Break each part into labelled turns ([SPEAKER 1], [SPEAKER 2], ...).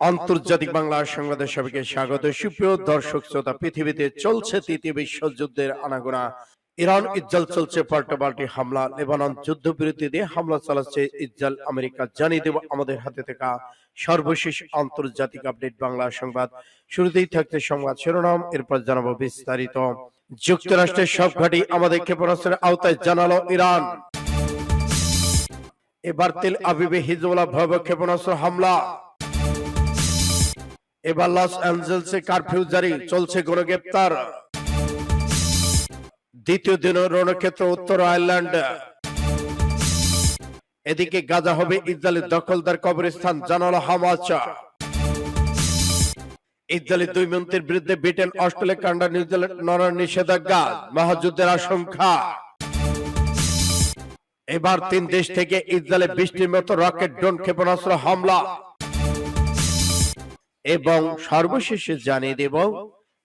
[SPEAKER 1] আন্তর্জাতিক বাংলা সংবাদের সবাইকে স্বাগত। সুপ্রিয় দর্শক শ্রোতা, পৃথিবীতে চলছে তৃতীয় বিশ্বযুদ্ধের আনাগোনা। ইরান ইজ্রায়েল চলছে পাল্টাপাল্টি হামলা। লেবানন যুদ্ধবিরতি দিয়ে হামলা চালাচ্ছে ইজ্রায়েল আমেরিকা। জানিয়ে দেব আমাদের হাতে থাকা সর্বশেষ আন্তর্জাতিক আপডেট বাংলা সংবাদ। শুরুতেই থাকছে সংবাদ শিরোনাম, এরপর জানাব বিস্তারিত। যুক্তরাষ্ট্রের সব ঘাঁটি আমাদের ক্ষেপণাস্ত্রের আওতায় জানালো ইরান। এবার তেল আবিবে হিজবুল্লাহ ভয়াবহ ক্ষেপণাস্ত্র হামলা। এবার লস অ্যাঞ্জেলসে কারফিউ জারি, চলছে গণগ্রেপ্তার দ্বিতীয় দিন রণক্ষেত্র, উত্তর আয়ারল্যান্ড। এদিকে গাজা হবে ইসরায়েলের দখলদার কবরস্থান, জানালো হামাচ ইসরায়েলের দুই মন্ত্রীর বিরুদ্ধে Britain, Australia, Canada New Zealand Norway নিষেধাজ্ঞা মহাযুদ্ধের আশঙ্কা। এবার তিন দেশ থেকে ইসরায়েলে বৃষ্টির মতো রকেট, ড্রোন, ক্ষেপণাস্ত্র হামলা। এবং সর্বশেষে জানিয়ে দেব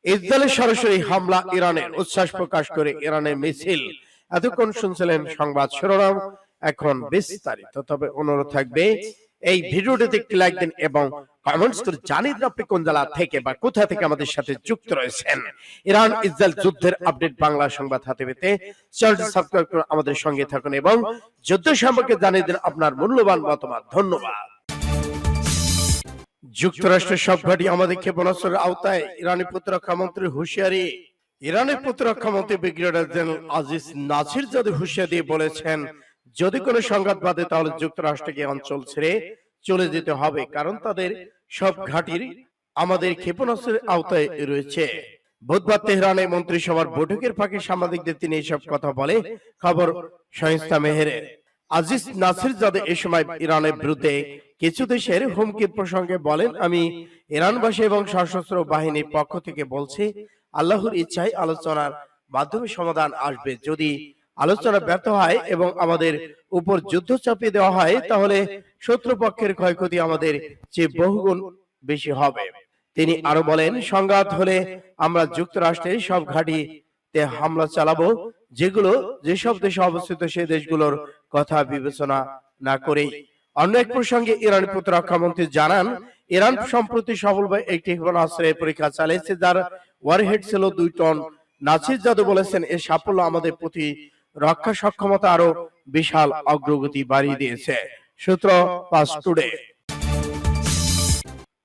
[SPEAKER 1] ইসরায়েলের সরাসরি হামলা ইরানের উচ্ছ্বাস প্রকাশ করে ইরানের মিছিল। এতক্ষণ শুনছিলেন সংবাদ শিরোনাম। এখন বিস্তারিত। তবে অনুরোধ থাকবে এই ভিডিওটিতে একটি লাইক দিন এবং কমেন্টস করে জানিয়ে দিন আপনি কোন জেলা থেকে বা কোথা থেকে আমাদের সাথে যুক্ত রয়েছেন। ইরান ইসরায়েল যুদ্ধের আপডেট বাংলা সংবাদ হাতে পেতে চ্যানেলটি সাবস্ক্রাইব করে আমাদের সঙ্গে থাকুন এবং যুদ্ধ সম্পর্কে জানিয়ে দিন আপনার মূল্যবান মতামত। ধন্যবাদ। যুক্তরাষ্ট্রের সব ঘাঁটি আমাদের ক্ষেপণাস্ত্রের আওতায় ইরানি প্রতিরক্ষা মন্ত্রী হুঁশিয়ারি ইরানের প্রতিরক্ষা মন্ত্রী ব্রিগেডিয়ার জেনারেল আজিজ নাসির যদি হুঁশিয়ারি দিয়ে বলেছেন যদি কোনো সংঘাত বাদে তাহলে যুক্তরাষ্ট্রকে অঞ্চল ছেড়ে চলে যেতে হবে কারণ তাদের সব ঘাঁটির আমাদের ক্ষেপণাস্ত্রের আওতায় রয়েছে। বুধবার তেহরানে মন্ত্রিসভার বৈঠকের ফাঁকে সাংবাদিকদের তিনি এসব কথা বলে খবর সংস্থা মেহেরের। আজিজ নাসির জাদে এ সময় ইরানের বিরুদ্ধে কিছু দেশের হুমকির প্রসঙ্গে বলেন, আমি ইরানবাসী এবং সশস্ত্র বাহিনীর পক্ষ থেকে বলছি, আল্লাহর ইচ্ছায় আলোচনার মাধ্যমে সমাধান আসবে। যদি আলোচনা ব্যর্থ হয় এবং আমাদের উপর যুদ্ধ চাপিয়ে দেওয়া হয়, তাহলে শত্রুপক্ষের ক্ষয়ক্ষতি আমাদের চেয়ে বহুগুণ বেশি হবে। তিনি আরও বলেন, সংঘাত হলে আমরা যুক্তরাষ্ট্রের সব ঘাঁটিতে হামলা চালাবো, যেগুলো, যেসব দেশে অবস্থিত সেই দেশগুলোর কথা বিবেচনা না করেই। অন্য এক প্রসঙ্গে ইরান প্রতিরক্ষা মন্ত্রী জানান, ইরান সম্প্রতি সফলভাবে একটি ক্ষেপণাস্ত্রের পরীক্ষা চালিয়েছে, যার ওয়ারহেড ছিল দুই টন। নাসির জাদু বলেছেন, এর সাফল্য আমাদের প্রতি রক্ষা সক্ষমতা আরও বিশাল অগ্রগতি বাড়িয়ে দিয়েছে। সূত্র পাস টুডে।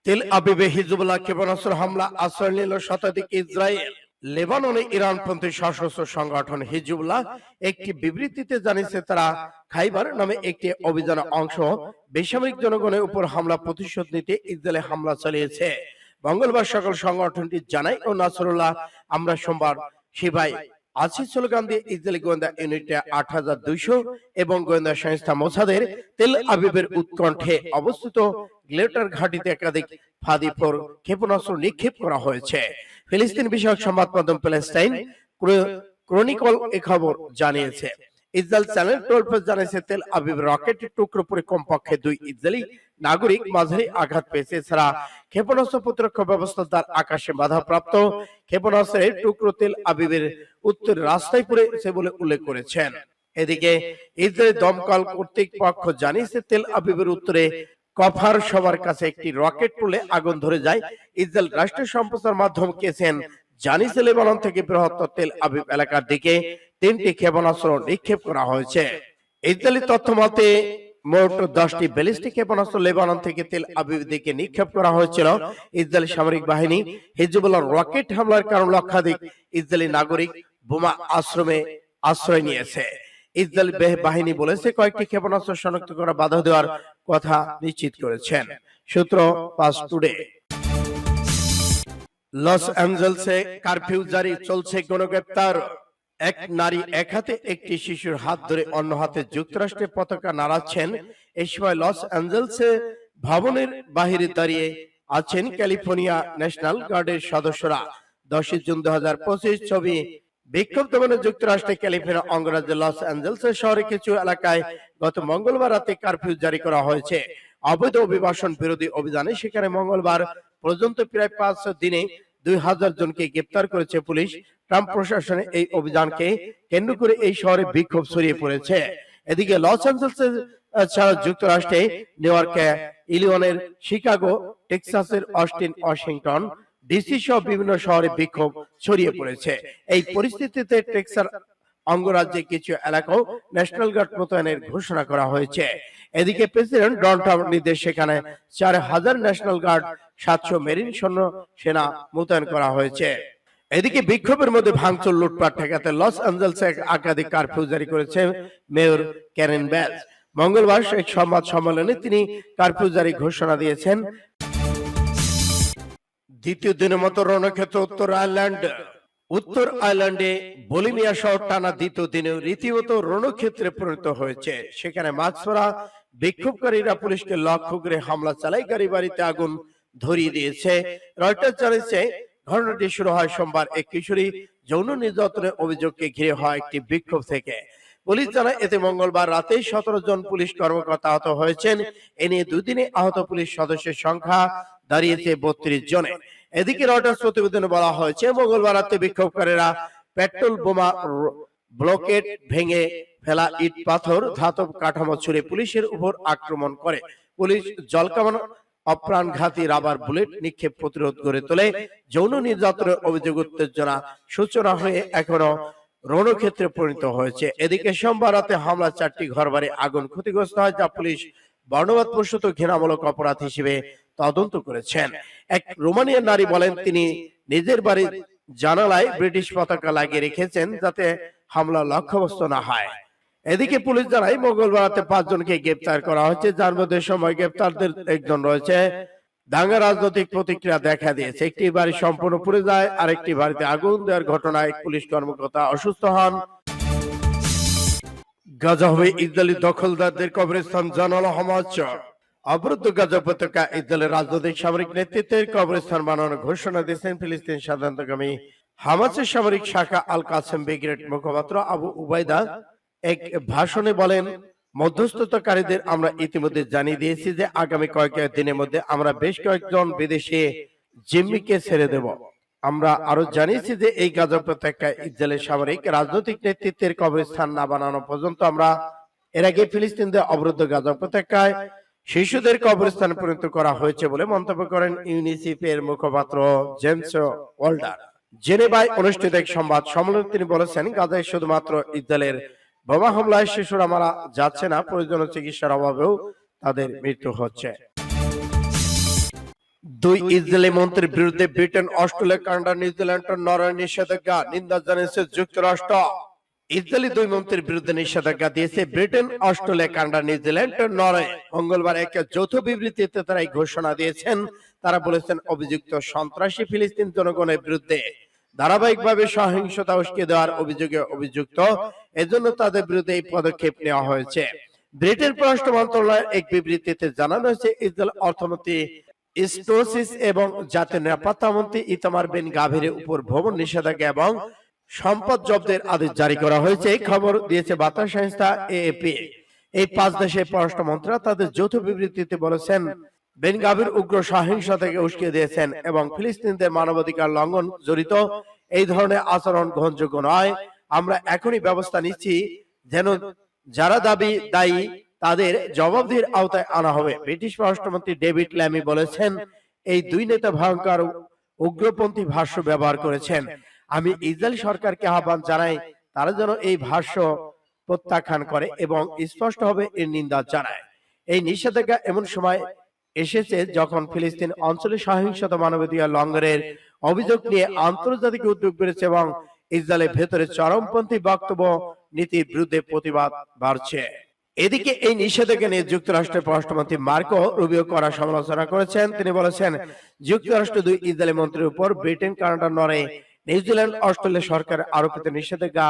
[SPEAKER 1] তেল আবিবে হিজবুল্লাহ ক্ষেপণাস্ত্র হামলা আশ্রয় নিল শতাধিক ইসরায়েল। লেবাননে ইরানপন্থী সশস্ত্র সংগঠন হিজবুল্লাহ একটি বিবৃতিতে জানিয়েছে, তারা খাইবার নামে একটি অভিযানের অংশ বেসামরিক জনগণের উপর হামলা প্রতিশোধ নিতে ইসরায়েলে হামলা চালিয়েছে। মঙ্গলবার সকাল সংগঠনটি জানায়, ও নাসরুল্লাহ, আমরা সোমবার সিবাই আশি দিয়ে ইসরায়েলি গোয়েন্দা ইউনিটে আট হাজার দুইশো এবং গোয়েন্দা সংস্থা মোসাদের তেল আবিবের উৎকণ্ঠে অবস্থিত গ্লেটার ঘাটিতে একাধিক ফাদি ফোর ক্ষেপণাস্ত্র নিক্ষেপ করা হয়েছে। ফিলিস্তিন বিষয়ক সংবাদ মাধ্যম প্যালেস্টাইন ক্রনিকল এ খবর জানিয়েছে। ইসরায়েল চ্যানেল টুয়েলভ জানিয়েছে, তেল আবিব রকেট টুকরো পরে কমপক্ষে দুই ইসরায়েলি নাগরিক মাঝারি আঘাত পেয়েছে। এছাড়া ক্ষেপণাস্ত্র প্রতিরক্ষা ব্যবস্থা তার আকাশে বাধাপ্রাপ্ত। ক্ষেপণাস্ত্রের টুকরো তেল আবিবের উত্তর রাস্তায় পড়েছে বলে উল্লেখ করেছেন। এদিকে ইসরায়েল দমকল কর্তৃপক্ষ জানিয়েছে, তেল আবিবের উত্তরে কফার সবার কাছে একটি রকেট পড়লে আগুন ধরে যায়। ইসরায়েল রাষ্ট্রীয় সম্প্রচার মাধ্যম কেছেন জানিয়েছে লেবানন থেকে বৃহত্তর তেল আবিব এলাকার দিকে তিনটি ক্ষেপণাস্ত্র নিক্ষেপ করা হয়েছে। ইসরায়েলি তথ্য মতে মোট দশটি ব্যালিস্টিক ক্ষেপণাস্ত্র লেবানন থেকে তেল আবিব দিকে নিক্ষেপ করা হয়েছিল। ইসরায়েলি সামরিক বাহিনী হিজবুল্লাহ রকেট হামলার কারণ লক্ষাধিক ইসরায়েলি নাগরিক বোমা আশ্রমে আশ্রয় নিয়েছে। ইসরায়েল বাহিনী বলেছে কয়েকটি ক্ষেপণাস্ত্র শনাক্ত করা বাধা দেওয়ার কথা নিশ্চিত করেছেন। সূত্র পাস টুডে। লস অ্যাঞ্জেলসে কারফিউ জারি চলছে গণগ্রেপ্তার এক নারী এক হাতে একটি শিশুর হাত ধরে অন্য হাতে যুক্তরাষ্ট্রের পতাকা নাড়াচ্ছেন। এই সময় লস অ্যাঞ্জেলসে ভবনের বাহিরে দাঁড়িয়ে আছেন ক্যালিফোর্নিয়া ন্যাশনাল গার্ডের সদস্যরা। দশই জুন দু হাজার পঁচিশ ছবি বিক্ষোভ দমনে যুক্তরাষ্ট্রের ক্যালিফোর্নিয়া লস শহরে কিছু এলাকায় গত মঙ্গলবার রাতে কারফিউ জারি করা হয়েছে। অবৈধ অভিবাসন বিরোধী অভিযানে সেখানে মঙ্গলবার পর্যন্ত প্রায় পাঁচ দিনে দুই হাজার জনকে গ্রেপ্তার করেছে পুলিশ। ট্রাম্প প্রশাসনের এই অভিযানকে কেন্দ্র করে এই শহরে বিক্ষোভ ছড়িয়ে পড়েছে। এদিকে লস অ্যাঞ্জেলসের ছাড়া যুক্তরাষ্ট্রে নিউ ইলিয়নের শিকাগো, টেক্সাসের অস্টিন, ওয়াশিংটন ডিসি সহ বিভিন্ন শহরে বিক্ষোভ ছড়িয়ে পড়েছে। এই পরিস্থিতিতে টেক্সাস অঙ্গরাজ্যে কিছু এলাকাও ন্যাশনাল গার্ড মোতায়েনের ঘোষণা করা হয়েছে। এদিকে প্রেসিডেন্ট ট্রাম্প নির্দেশ সেখানে চার হাজার ন্যাশনাল গার্ড, সাতশো মেরিন সৈন্য সেনা মোতায়েন করা হয়েছে। এদিকে বিক্ষোভের মধ্যে ভাঙচুর, লুটপাট, ঠেকাতে লস অ্যাঞ্জেলসে এক একাধিক কারফিউ জারি করেছে মেয়র ক্যারেন ব্যাজ। মঙ্গলবার এক সংবাদ সম্মেলনে তিনি কারফিউ জারি ঘোষণা দিয়েছেন। দ্বিতীয় দিনের মতো রণক্ষেত্র উত্তর আয়ারল্যান্ড। উত্তর আয়ারল্যান্ডে বলিমিয়া শহর টানা দ্বিতীয় দিনে রীতিমতো রণক্ষেত্রে পরিণত হয়েছে। সেখানে মাছপরা বিক্ষোভকারীরা পুলিশকে লক্ষ্য করে হামলা চালায় গাড়ি বাড়িতে আগুন ধরিয়ে দিয়েছে। রয়টার জানিয়েছে, ঘটনাটি শুরু হয় সোমবার এক কিশোরী যৌন নির্যাতনের অভিযোগকে ঘিরে হয় একটি বিক্ষোভ থেকে। পুলিশ জানায়, এতে মঙ্গলবার রাতে সতেরো জন পুলিশ কর্মকর্তা আহত হয়েছেন। এ নিয়ে দুদিনে আহত পুলিশ সদস্যের সংখ্যা দাঁড়িয়েছে বত্রিশ জনে এদিকে রয়টার্স প্রতিবেদনে বলা হয়েছে, মঙ্গলবার রাতে বিক্ষোভকারীরা পেট্রোল বোমা ব্লকেট ভেঙে ফেলা ইট পাথর, ধাতব কাঠামো ছুড়ে পুলিশের উপর আক্রমণ করে। পুলিশ জলকামান, অপ্রাণঘাতী রাবার বুলেট নিক্ষেপ প্রতিরোধ করে তোলে। যৌন নির্যাতনের অভিযোগ উত্তেজনা সূচনা হয়ে এখনও রণক্ষেত্রে পরিণত হয়েছে। এদিকে সোমবার রাতে হামলা চারটি ঘরবাড়ি আগুন ক্ষতিগ্রস্ত হয়, যা পুলিশ বর্ণবাদ প্রসূত ঘৃণামূলক অপরাধ হিসেবে তদন্ত করেছেন। এক রোমানিয়ান নারী বলেন তিনি নিজের বাড়ি জানালায় ব্রিটিশ পতাকা লাগিয়ে রেখেছেন যাতে হামলা লক্ষ্যবস্তু না হয়। এদিকে পুলিশ জানায় মঙ্গলবার রাতে পাঁচজনকে গ্রেপ্তার করা হয়েছে যার মধ্যে সময় গ্রেপ্তারদের একজন রয়েছে। দাঙ্গা রাজনৈতিক প্রতিক্রিয়া দেখা দিয়েছে। একটি বাড়ি সম্পূর্ণ পুড়ে যায় আরেকটি বাড়িতে আগুন দেওয়ার ঘটনায় পুলিশ কর্মকর্তা অসুস্থ হন। গাজা হবে ইসরায়েলি দখলদারদের কবরস্থান জানালো হামাজ অবরুদ্ধ ইসরায়েলের রাজনৈতিক সামরিক নেতৃত্বের কবরস্থান বানানোর ঘোষণা দিয়েছেন ফিলিস্তিন হামাসের সামরিক শাখা আল কাসেম মুখপাত্র আবু উবাইদা এক ভাষণে বলেন, মধ্যস্থতাকারীদের আমরা ইতিমধ্যে জানিয়ে দিয়েছি যে আগামী কয়েক দিনের মধ্যে আমরা বেশ কয়েকজন বিদেশি জিম্মিকে ছেড়ে দেব। আমরা আরও জানিয়েছি যে এই গাজা উপত্যকায় ইসরায়েলের সামরিক রাজনৈতিক নেতৃত্বের কবরস্থান না বানানো পর্যন্ত আমরা এর আগে ফিলিস্তিনদের অবরুদ্ধ গাজা উপত্যকায় শিশুদের কবরস্থানে পরিণত করা হয়েছে বলে মন্তব্য করেন ইউনিসেফের মুখপাত্র জেমস ওয়াল্ডার। জেনেভায় অনুষ্ঠিত এক সংবাদ সম্মেলনে তিনি বলেছেন, গাজায় শুধুমাত্র ইসরায়েলের বোমা হামলায় শিশুরা মারা যাচ্ছে না, প্রয়োজনীয় চিকিৎসার অভাবেও তাদের মৃত্যু হচ্ছে। দুই ইসরায়েলি মন্ত্রীর বিরুদ্ধে Britain, Australia, Canada, New Zealand, Norway নিষেধাজ্ঞা, নিন্দা জানিয়েছে যুক্তরাষ্ট্র। ইসরায়েলি দুই মন্ত্রীর বিরুদ্ধে নিষেধাজ্ঞা দিয়েছে Britain, Australia, Canada, New Zealand ও নরওয়ে। মঙ্গলবার এক যৌথ বিবৃতিতে তারা এই ঘোষণা দিয়েছেন। তারা বলেছেন অভিযুক্ত সন্ত্রাসী ফিলিস্তিন জনগণের বিরুদ্ধে ধারাবাহিকভাবে সহিংসতা উস্কে দেওয়ার অভিযোগে অভিযুক্ত। এজন্য তাদের বিরুদ্ধে এই পদক্ষেপ নেওয়া হয়েছে। ব্রিটেন পররাষ্ট্র মন্ত্রণালয়ের এক বিবৃতিতে জানানো হয়েছে, ইসরায়েল অর্থমন্ত্রী স্টোসিস এবং জাতীয় নিরাপত্তা মন্ত্রী ইতামার বিন গাভীরের উপর ভ্রমণ নিষেধাজ্ঞা এবং সম্পদ জব্দের আদেশ জারি করা হয়েছে। এই খবর দিয়েছে বার্তা সংস্থা এএপি। এই পাঁচ দেশের পররাষ্ট্র মন্ত্রীরা তাদের যৌথ বিবৃতিতে বলেছেন বেন গাভীর উগ্র সহিংসতাকে উস্কে দিয়েছেন এবং ফিলিস্তিনদের মানবাধিকার লঙ্ঘন জড়িত। এই ধরনের আচরণ গ্রহণযোগ্য নয়। আমরা এখনই ব্যবস্থা নিচ্ছি যেন যারা দাবি দায়ী, তাদের জবাবদিহির আওতায় আনা হবে। ব্রিটিশ পররাষ্ট্রমন্ত্রী ডেভিড ল্যামি বলেছেন, এই দুই নেতা ভয়ঙ্কর উগ্রপন্থী ভাষ্য ব্যবহার করেছেন। আমি ইসরায়েল সরকারকে আহ্বান জানাই তারা যেন এই ভাষ্য প্রত্যাখ্যান করে এবং স্পষ্টভাবে এর নিন্দা জানায়। এই নিষেধাজ্ঞা এমন সময় এসেছে যখন ফিলিস্তিন অঞ্চলে সহিংসতা মানবাধিকার লঙ্ঘনের অভিযোগ নিয়ে আন্তর্জাতিক উদ্যোগ বেড়েছে এবং ইসরায়েলের ভেতরে চরমপন্থী বক্তব্য নীতির বিরুদ্ধে প্রতিবাদ বাড়ছে। এদিকে এই নিষেধাজ্ঞা নিয়ে যুক্তরাষ্ট্রের পররাষ্ট্রমন্ত্রী মার্কো রুবিও করা সমালোচনা করেছেন। তিনি বলেছেন যুক্তরাষ্ট্র দুই ইসরায়েলি মন্ত্রীর উপর Britain Canada Norway New Zealand Australia সরকার আরোপিত নিষেধাজ্ঞা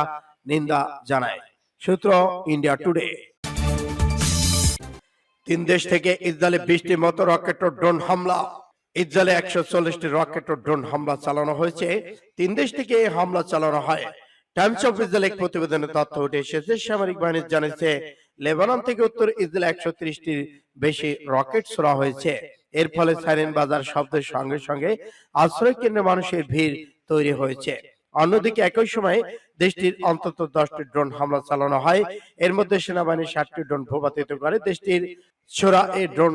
[SPEAKER 1] নিন্দা জানায়। সূত্র ইন্ডিয়া টুডে তিন দেশ থেকে ইসরায়েলে বিশটি মতো রকেট ও ড্রোন হামলা। ইসরায়েলে একশো চল্লিশটি রকেট ও ড্রোন হামলা চালানো হয়েছে। তিন দেশ থেকে এই হামলা চালানো হয়। টাইমস অফ ইসরায়েল এক প্রতিবেদনে তথ্য উঠে এসেছে সামরিক বাহিনী জানিয়েছে লেবানন থেকে উত্তর ইসরায়েল একশো ত্রিশটির বেশি রকেট ছোড়া হয়েছে। এর ফলে সাইরেন বাজার শব্দের সঙ্গে সঙ্গে আশ্রয় কেন্দ্রে মানুষের ভিড় তৈরি হয়েছে। অন্যদিকে একই সময় দেশটির অন্তত দশটি ড্রোন হামলা চালানো হয়। এর মধ্যে সেনাবাহিনী ষাটটি ড্রোন ভূপাতিত করে। দেশটির ছোড়া এই ড্রোন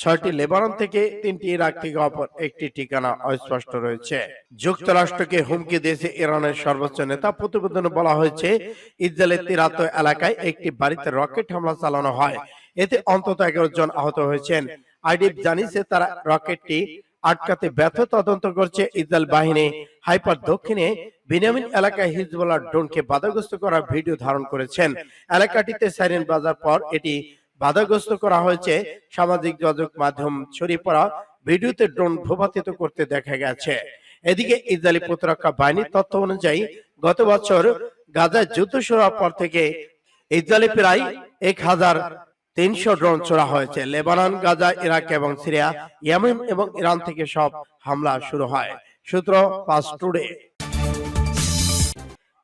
[SPEAKER 1] ছয়টি লেবানন থেকে তিনটি ইরাক থেকে অপর একটি ঠিকানা অস্পষ্ট রয়েছে। যুক্তরাষ্ট্রকে হুমকি দিয়েছে ইরানের সর্বোচ্চ নেতা। প্রতিবেদনে বলা হয়েছে, ইসরায়েলের তিরাত এলাকায় একটি বাড়িতে রকেট হামলা চালানো হয়। এতে অন্তত এগারো জন আহত হয়েছেন। আইডিএফ জানিয়েছে, তারা রকেটটি আটকাতে ব্যর্থ তদন্ত করছে ইসরায়েল বাহিনী। হাইপার দক্ষিণে বিনামিন এলাকায় হিজবুল্লাহ ড্রোনকে বাধাগ্রস্ত করার ভিডিও ধারণ করেছেন। এলাকাটিতে সাইরেন বাজার পর এটি বাধাগ্রস্ত করা হয়েছে। সামাজিক যোগাযোগ মাধ্যম ছড়িয়ে পড়া ভিডিওতে ড্রোন ভূপাতিত করতে দেখা গেছে। এদিকে ইসরায়েলি প্রতিরক্ষা বাহিনীর তথ্য অনুযায়ী, গত বছর গাজায় যুদ্ধ শুরু হওয়ার পর থেকে ইসরায়েলে প্রায় এক হাজার তিনশো ড্রোন ছোড়া হয়েছে লেবানন গাজা ইরাক এবং সিরিয়া ইয়েমেন এবং ইরান থেকে সব হামলা শুরু হয়। সূত্র পাস টুডে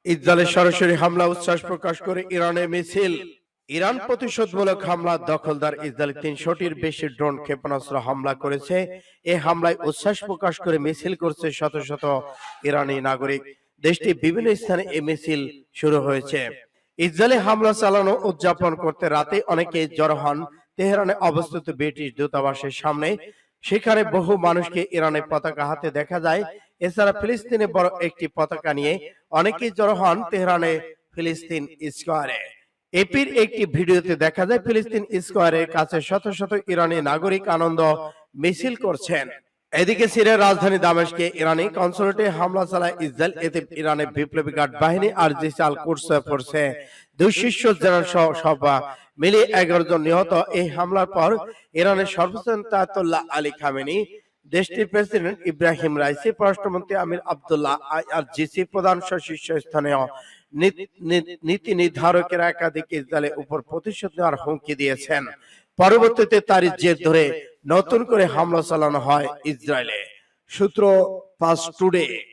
[SPEAKER 1] ইসরায়েলের সরাসরি হামলা উচ্ছ্বাস প্রকাশ করে ইরানের মিছিল। ইরান প্রতিশোধমূলক হামলা দখলদার ইসরায়েল তিনশোটির বেশি ড্রোন ক্ষেপণাস্ত্র হামলা করেছে। এই হামলায় উচ্ছ্বাস প্রকাশ করে মিছিল করছে শত শত ইরানি নাগরিক। দেশটির বিভিন্ন স্থানে এই মিছিল শুরু হয়েছে। ইসরায়েলে হামলা চালানো, উদযাপন করতে রাতে অনেকে জড়ো হন। তেহরানে অবস্থিত ব্রিটিশ দূতাবাসের সামনে। সেখানে বহু মানুষকে ইরানের পতাকা হাতে দেখা যায়। এছাড়া ফিলিস্তিনে বড় একটি পতাকা নিয়ে অনেকেই জড়ো হন তেহরানে ফিলিস্তিন স্কোয়ারে। এপির একটি ভিডিওতে দেখা যায়, ফিলিস্তিন স্কোয়ারের কাছে শত শত ইরানি নাগরিক আনন্দ মিছিল করছেন। এদিকে সিরিয়ার রাজধানী দামেশকে ইরানি কনসুলেটে হামলা চালায় ইসরায়েল এতে ইরানের বিপ্লবী গার্ড বাহিনী আর জিসাল কুরসে পড়ছে দুই শীর্ষ জেনারেল সহ সব মিলিয়ে এগারো জন নিহত। এই হামলার পর ইরানের সর্বোচ্চ আলী খামেনি, দেশটির প্রেসিডেন্ট ইব্রাহিম রাইসি, পররাষ্ট্রমন্ত্রী আমির আব্দুল্লাহ আর জিসি প্রধান শীর্ষস্থানীয় নীতি- নির্ধারকেরা একাধিক ইসরায়েলের উপর প্রতিশোধ নেওয়ার হুমকি দিয়েছেন। পরবর্তীতে তারই জের ধরে নতুন করে হামলা চালানো হয় ইসরায়েলে। সূত্র পাস টুডে।